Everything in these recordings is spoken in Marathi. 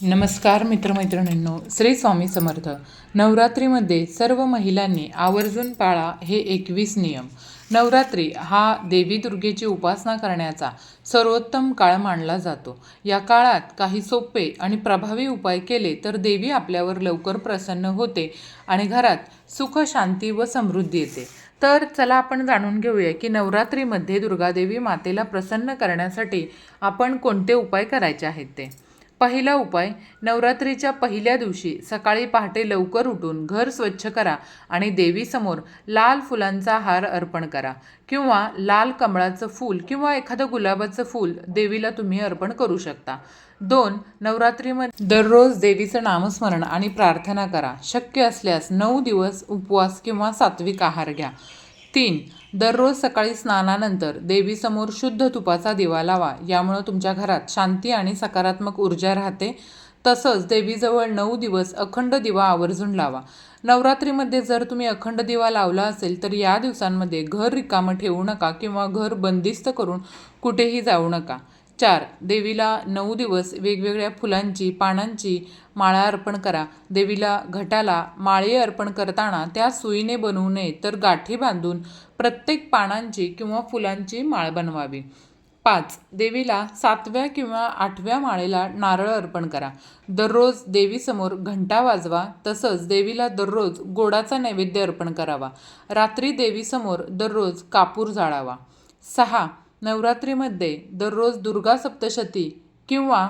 नमस्कार मित्रमैत्रिणींनो श्री स्वामी समर्थ. नवरात्रीमध्ये सर्व महिलांनी आवर्जून पाळा हे एकवीस नियम. नवरात्री हा देवी दुर्गेची उपासना करण्याचा सर्वोत्तम काळ मानला जातो. या काळात काही सोपे आणि प्रभावी उपाय केले तर देवी आपल्यावर लवकर प्रसन्न होते आणि घरात सुख शांती व समृद्धी येते. तर चला आपण जाणून घेऊया की नवरात्रीमध्ये दुर्गादेवी मातेला प्रसन्न करण्यासाठी आपण कोणते उपाय करायचे आहेत ते. पहिला उपाय नवरात्रीच्या पहिल्या दिवशी सकाळी पहाटे लवकर उठून घर स्वच्छ करा आणि देवीसमोर लाल फुलांचा हार अर्पण करा किंवा लाल कमळाचं फूल किंवा एखादं गुलाबाचं फूल देवीला तुम्ही अर्पण करू शकता. दोन नवरात्रीमध्ये दररोज देवीचं नामस्मरण आणि प्रार्थना करा. शक्य असल्यास नऊ दिवस उपवास किंवा सात्विक आहार घ्या. तीन दररोज सकाळी स्नानानंतर देवीसमोर शुद्ध तुपाचा दिवा लावा. यामुळं तुमच्या घरात शांती आणि सकारात्मक ऊर्जा राहते. तसंच देवीजवळ नऊ दिवस अखंड दिवा आवर्जून लावा. नवरात्रीमध्ये जर तुम्ही अखंड दिवा लावला असेल तर या दिवसांमध्ये घर रिकामं ठेवू नका किंवा घर बंदिस्त करून कुठेही जाऊ नका. चार. देवीला नऊ दिवस वेगवेगळ्या फुलांची पानांची माळा अर्पण करा. देवीला घटाला माळे अर्पण करताना त्या सुईने बनवू नये तर गाठी बांधून प्रत्येक पानांची किंवा फुलांची माळ बनवावी. पाच. देवीला सातव्या किंवा आठव्या माळेला नारळ अर्पण करा. दररोज देवीसमोर घंटा वाजवा तसंच देवीला दररोज गोडाचा नैवेद्य अर्पण करावा. रात्री देवीसमोर दररोज कापूर जाळावा सहा. नवरात्रीमध्ये दररोज दुर्गा सप्तशती किंवा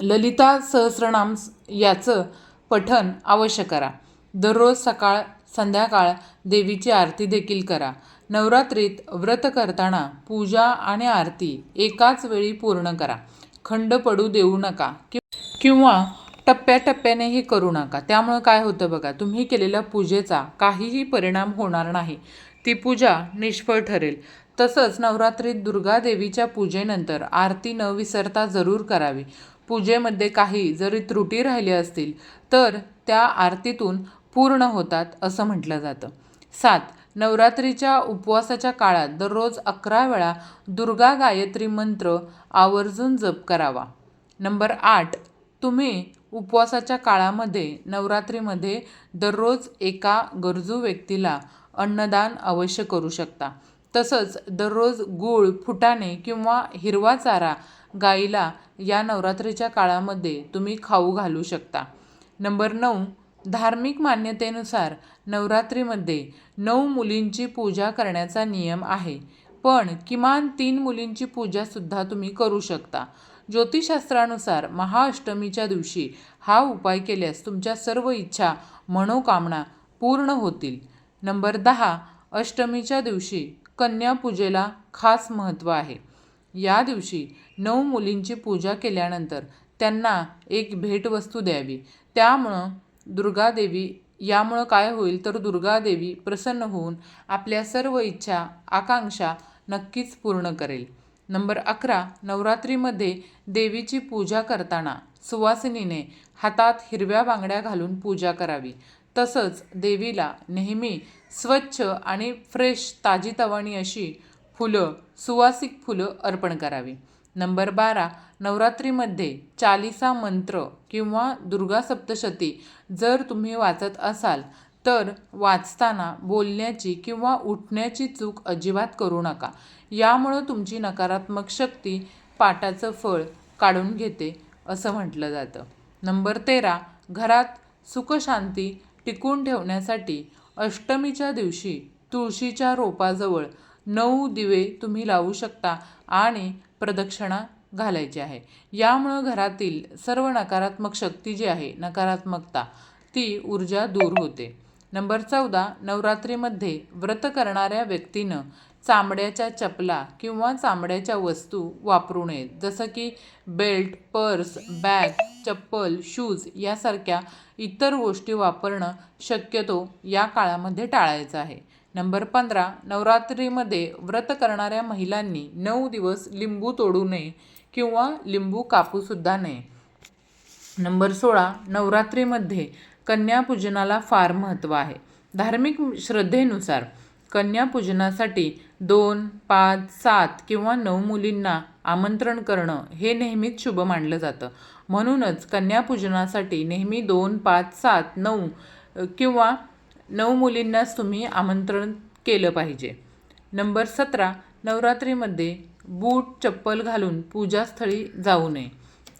ललिता सहस्रनाम याचं पठन अवश्य करा. दररोज सकाळ संध्याकाळ देवीची आरती देखील करा. नवरात्रीत व्रत करताना पूजा आणि आरती एकाच वेळी पूर्ण करा. खंड पडू देऊ नका कि किंवा टप्प्याटप्प्यानेही करू नका. त्यामुळं काय होतं बघा तुम्ही केलेल्या पूजेचा काहीही परिणाम होणार नाही. ती पूजा निष्फळ ठरेल. तसंच नवरात्रीत दुर्गा देवीच्या पूजेनंतर आरती न विसरता जरूर करावी. पूजेमध्ये काही जरी त्रुटी राहिल्या असतील तर त्या आरतीतून पूर्ण होतात असं म्हटलं जातं. सात नवरात्रीच्या उपवासाच्या काळात दररोज अकरा वेळा दुर्गा गायत्री मंत्र आवर्जून जप करावा. नंबर आठ तुम्ही उपवासाच्या काळामध्ये नवरात्रीमध्ये दररोज एका गरजू व्यक्तीला अन्नदान अवश्य करू शकता. तसंच दररोज गूळ फुटाणे किंवा हिरवा चारा गाईला या नवरात्रीच्या काळामध्ये तुम्ही खाऊ घालू शकता. नंबर नऊ धार्मिक मान्यतेनुसार नवरात्रीमध्ये नऊ मुलींची पूजा करण्याचा नियम आहे. पण किमान तीन मुलींची पूजासुद्धा तुम्ही करू शकता. ज्योतिषशास्त्रानुसार महाअष्टमीच्या दिवशी हा उपाय केल्यास तुमच्या सर्व इच्छा मनोकामना पूर्ण होतील. नंबर दहा अष्टमीच्या दिवशी कन्यापूजेला खास महत्त्व आहे. या दिवशी नऊ मुलींची पूजा केल्यानंतर त्यांना एक भेटवस्तू द्यावी. त्यामुळं दुर्गादेवी यामुळं काय होईल तर दुर्गादेवी प्रसन्न होऊन आपल्या सर्व इच्छा आकांक्षा नक्कीच पूर्ण करेल. नंबर अकरा नवरात्रीमध्ये देवीची पूजा करताना सुवासिनीने हातात हिरव्या बांगड्या घालून पूजा करावी. तसंच देवीला नेहमी स्वच्छ आणि फ्रेश ताजीतवाणी अशी फुलं सुवासिक फुलं अर्पण करावी. नंबर बारा नवरात्रीमध्ये चालिसा मंत्र किंवा दुर्गा सप्तशती जर तुम्ही वाचत असाल तर वाचताना बोलण्याची किंवा उठण्याची चूक अजिबात करू नका. यामुळं तुमची नकारात्मक शक्ती पाटाचं फळ काढून घेते असं म्हटलं जातं. नंबर तेरा घरात सुखशांती टिकून ठेवण्यासाठी अष्टमीच्या दिवशी तुळशीच्या रोपाजवळ नऊ दिवे तुम्ही लावू शकता आणि प्रदक्षिणा घालायची आहे. यामुळं घरातील सर्व नकारात्मक शक्ती जी आहे नकारात्मकता ती ऊर्जा दूर होते. नंबर चौदा नवरात्रीमध्ये व्रत करणाऱ्या व्यक्तीनं चामड्याच्या चपला किंवा चामड्याच्या वस्तू वापरू नयेत जसं की बेल्ट पर्स बॅग चप्पल शूज यासारख्या इतर गोष्टी वापरणं शक्यतो या काळामध्ये टाळायचं आहे. नंबर पंधरा नवरात्रीमध्ये व्रत करणाऱ्या महिलांनी नऊ दिवस लिंबू तोडू नये किंवा लिंबू कापूसुद्धा नये. नंबर सोळा नवरात्रीमध्ये कन्यापूजनाला फार महत्त्व आहे. धार्मिक श्रद्धेनुसार कन्यापूजनासाठी दोन पाच सात किंवा नऊ मुलींना आमंत्रण करणं हे नेहमीच शुभ मानलं जातं. म्हणूनच कन्यापूजनासाठी नेहमी दोन पाच सात नऊ किंवा नऊ मुलींनाच तुम्ही आमंत्रण केलं पाहिजे. नंबर सतरा नवरात्रीमध्ये बूट चप्पल घालून पूजास्थळी जाऊ नये.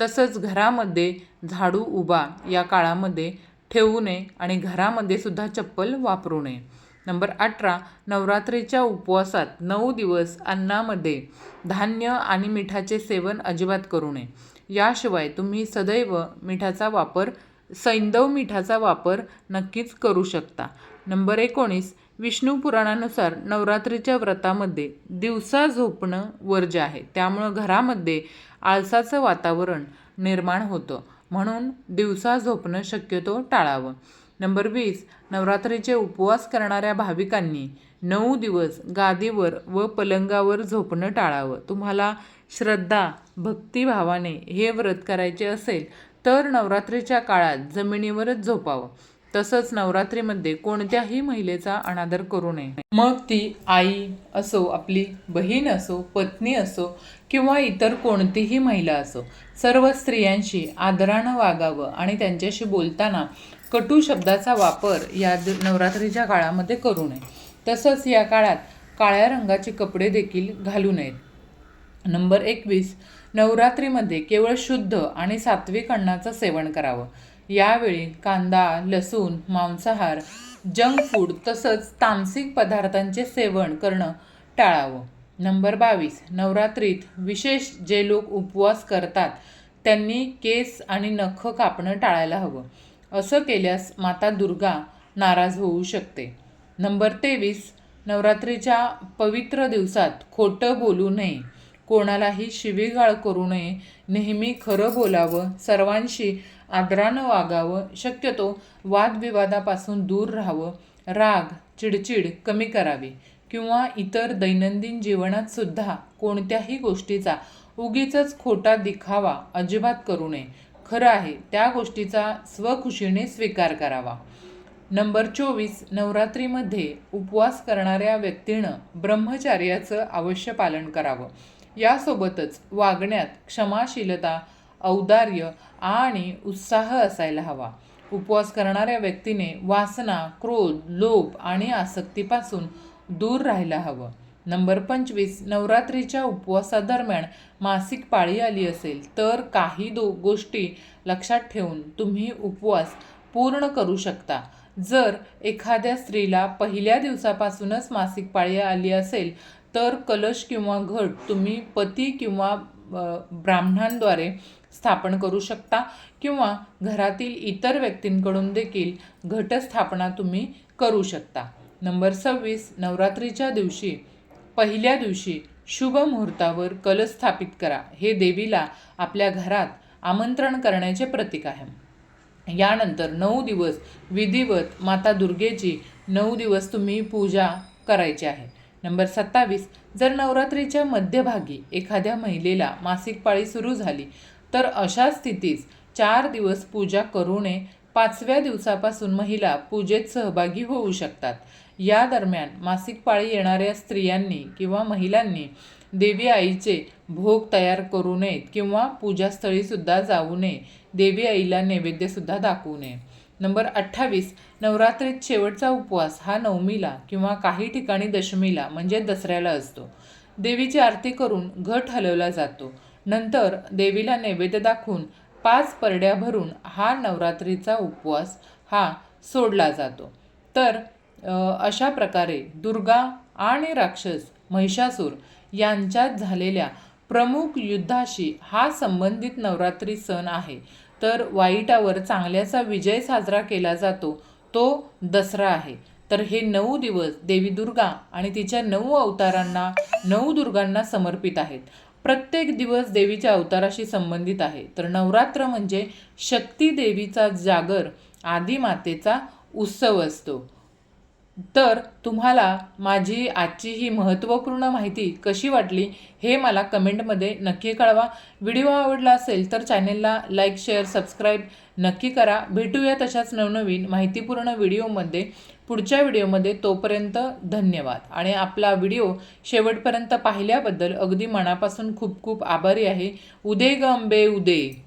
तसंच घरामध्ये झाडू उभा या काळामध्ये ठेवू नये आणि घरामध्ये सुद्धा चप्पल वापरू नये. नंबर अठरा नवरात्रीच्या उपवासात नऊ दिवस अन्नामध्ये धान्य आणि मिठाचे सेवन अजिबात करू नये. याशिवाय तुम्ही सदैव मिठाचा वापर सैंदव मिठाचा वापर नक्कीच करू शकता. नंबर एकोणीस विष्णू पुराणानुसार नवरात्रीच्या व्रतामध्ये दिवसा झोपणं वर्ज्य आहे. त्यामुळं घरामध्ये आळसाचं वातावरण निर्माण होतं. म्हणून दिवसा झोपणं शक्यतो टाळावं. नंबर वीस नवरात्रीचे उपवास करणाऱ्या भाविकांनी नऊ दिवस गादीवर व पलंगावर झोपणं टाळावं. तुम्हाला श्रद्धा भक्तिभावाने हे व्रत करायचे असेल तर नवरात्रीच्या काळात जमिनीवरच झोपावं. तसंच नवरात्रीमध्ये कोणत्याही महिलेचा अनादर करू नये. मग ती आई असो आपली बहीण असो पत्नी असो किंवा इतर कोणतीही महिला असो सर्व स्त्रियांशी आदरानं वागावं आणि त्यांच्याशी बोलताना कटू शब्दाचा वापर या नवरात्रीच्या काळामध्ये करू नये. तसंच या काळात काळ्या रंगाचे कपडे देखील घालू नयेत. नंबर एकवीस नवरात्रीमध्ये केवळ शुद्ध आणि सात्विक अन्नाचं सेवन करावं. यावेळी कांदा लसूण मांसाहार जंक फूड तसंच तामसिक पदार्थांचे सेवन करणं टाळावं. नंबर बावीस नवरात्रीत विशेष जे लोक उपवास करतात त्यांनी केस आणि नख कापणं टाळायला हवं. असं केल्यास माता दुर्गा नाराज होऊ शकते. नंबर तेवीस. नवरात्रीच्या पवित्र दिवसात खोटं बोलू नये. कोणालाही शिवीगाळ करू नये. नेहमी खरं बोलावं. सर्वांशी आदरानं वागावं. शक्यतो वादविवादापासून दूर राहावं. राग चिडचिड कमी करावी. किंवा इतर दैनंदिन जीवनात सुद्धा कोणत्याही गोष्टीचा उगीचच खोटा दिखावा अजिबात करू नये. खरं आहे त्या गोष्टीचा स्वखुशीने स्वीकार करावा. नंबर चोवीस नवरात्रीमध्ये उपवास करणाऱ्या व्यक्तीनं ब्रह्मचार्याचं अवश्य पालन करावं. यासोबतच वागण्यात क्षमाशीलता औदार्य आणि उत्साह असायला हवा. उपवास करणाऱ्या व्यक्तीने वासना क्रोध लोभ आणि आसक्तीपासून दूर राहायला हवं. नंबर पंचवीस नवरात्रीच्या उपवासादरम्यान मासिक पाळी आली असेल तर काही दो गोष्टी लक्षात ठेवून तुम्ही उपवास पूर्ण करू शकता. जर एखाद्या स्त्रीला पहिल्या दिवसापासूनच मासिक पाळी आली असेल तर कलश किंवा घट तुम्ही पती किंवा ब्राह्मणांद्वारे स्थापन करू शकता किंवा घरातील इतर व्यक्तींकडून देखील घटस्थापना तुम्ही करू शकता. नंबर सव्वीस नवरात्रीच्या दिवशी पहिल्या दिवशी शुभ मुहूर्तावर कलश स्थापित करा. हे देवीला आपल्या घरात आमंत्रण करण्याचे प्रतीक आहे. यानंतर नऊ दिवस विधिवत माता दुर्गेची नऊ दिवस तुम्ही पूजा करायची आहे. नंबर सत्तावीस जर नवरात्रीच्या मध्यभागी एखाद्या महिलेला मासिक पाळी सुरू झाली तर अशा स्थितीत चार दिवस पूजा करू नये. पाचव्या दिवसापासून महिला पूजेत सहभागी होऊ शकतात. या दरम्यान मासिक पाळी येणाऱ्या स्त्रियांनी किंवा महिलांनी देवी आईचे भोग तयार करू नयेत किंवा पूजास्थळीसुद्धा जाऊ नये. देवी आईला नैवेद्यसुद्धा दाखवू नये. नंबर अठ्ठावीस. नवरात्रीत शेवटचा उपवास हा नवमीला किंवा काही ठिकाणी दशमीला म्हणजे दसऱ्याला असतो. देवीची आरती करून घट हलवला जातो. नंतर देवीला नैवेद्य दाखवून पाच परड्या भरून हा नवरात्रीचा उपवास हा सोडला जातो. तर अशा प्रकारे दुर्गा आणि राक्षस महिषासूर यांच्यात झालेल्या प्रमुख युद्धाशी हा संबंधित नवरात्री सण आहे. तर वाईटावर चांगल्याचा विजय साजरा केला जातो तो दसरा आहे. तर हे नऊ दिवस देवी दुर्गा आणि तिच्या नऊ अवतारांना नऊ दुर्गांना समर्पित आहेत. प्रत्येक दिवस देवीच्या अवताराशी संबंधित आहे. तर नवरात्र म्हणजे शक्ती देवीचा जागर आदिमातेचा उत्सव असतो. तर तुम्हाला माझी आजची ही महत्त्वपूर्ण माहिती कशी वाटली हे मला कमेंटमध्ये नक्की कळवा. व्हिडिओ आवडला असेल तर चॅनेलला लाईक शेअर सबस्क्राईब नक्की करा. भेटूया तशाच नवनवीन माहितीपूर्ण व्हिडिओमध्ये. पुढच्या व्हिडिओमध्ये तोपर्यंत धन्यवाद. आणि आपला व्हिडिओ शेवटपर्यंत पाहिल्याबद्दल अगदी मनापासून खूप खूप आभारी आहे. उदे ग अंबे उदे.